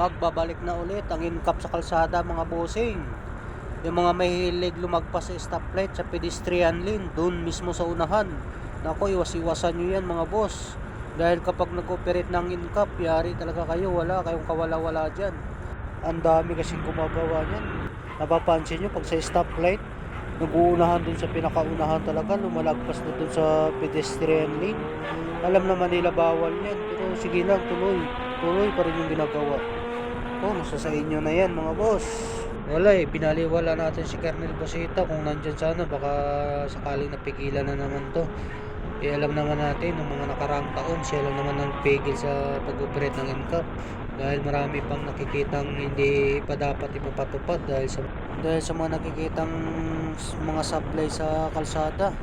Magbabalik na ulit ang incap sa kalsada mga bossing. Yung mga mahilig lumagpas sa stoplight sa pedestrian lane, doon mismo sa unahan. Nako, iwas-iwasan nyo yan mga boss. Dahil kapag nag-operate ng incap, yari talaga kayo, wala kayong kawala-wala dyan. Ang dami kasing gumagawa niyan. Napapansin nyo pag sa stoplight, nag-uunahan dun sa pinakaunahan talaga, lumalagpas na dun sa pedestrian lane. Alam naman nila bawal yan, pero sige lang, tuloy. Tuloy pa rin yung ginagawa. Oh, nasa sa inyo na yan mga boss. Wala eh, binaliwala natin si Colonel Bosita kung nandyan sana, baka sakaling napigilan na naman to. Eh, alam naman natin, ng mga nakaraang taon, siya lang naman ang pigil sa pag-operate ng NCAP. Dahil marami pang nakikitang hindi pa dapat ipapatupad dahil sa, dahil sa mga nakikitang mga supply sa kalsada.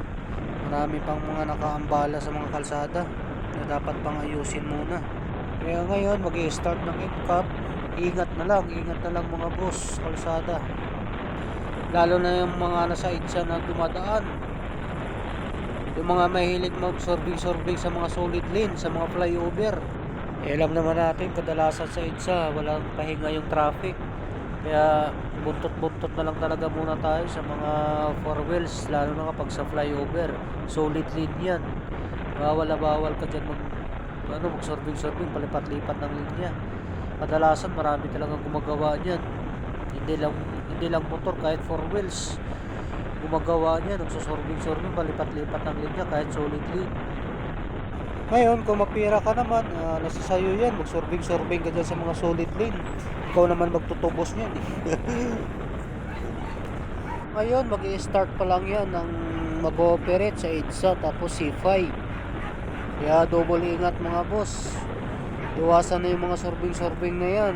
Marami pang mga nakaambala sa mga kalsada na dapat pang ayusin muna. Kaya ngayon, mag start ng NCAP, ingat na lang, ingat na lang mga boss, kalsada. Lalo na yung mga nasa itsa na dumadaan. Yung mga mahilig mag-sorbing-sorbing sa mga solid lane, sa mga flyover. Eh, alam naman natin, kadalasan sa EDSA, walang pahinga yung traffic. Kaya buntot-buntot na lang talaga muna tayo sa mga four wheels, lalo na kapag sa flyover. Solid lane yan. Bawal-bawal ka dyan mag, ano, mag-sorbing-sorbing, palipat-lipat ng linya. Kadalasan marami talagang gumagawa niyan. Hindi lang, hindi lang motor, kahit four wheels gumagawa niya, nagsusorbing-sorbing, palipat-lipat ng linya kahit solid lane. Ngayon, kung mapira ka naman, uh, nasa sayo yan, magsorbing-sorbing ka dyan sa mga solid lane. Ikaw naman magtutubos niyan eh. Ngayon, mag start pa lang yan ng mag-ooperate sa EDSA tapos C5. Kaya double ingat mga boss. Iwasan na yung mga sorbing-sorbing na yan.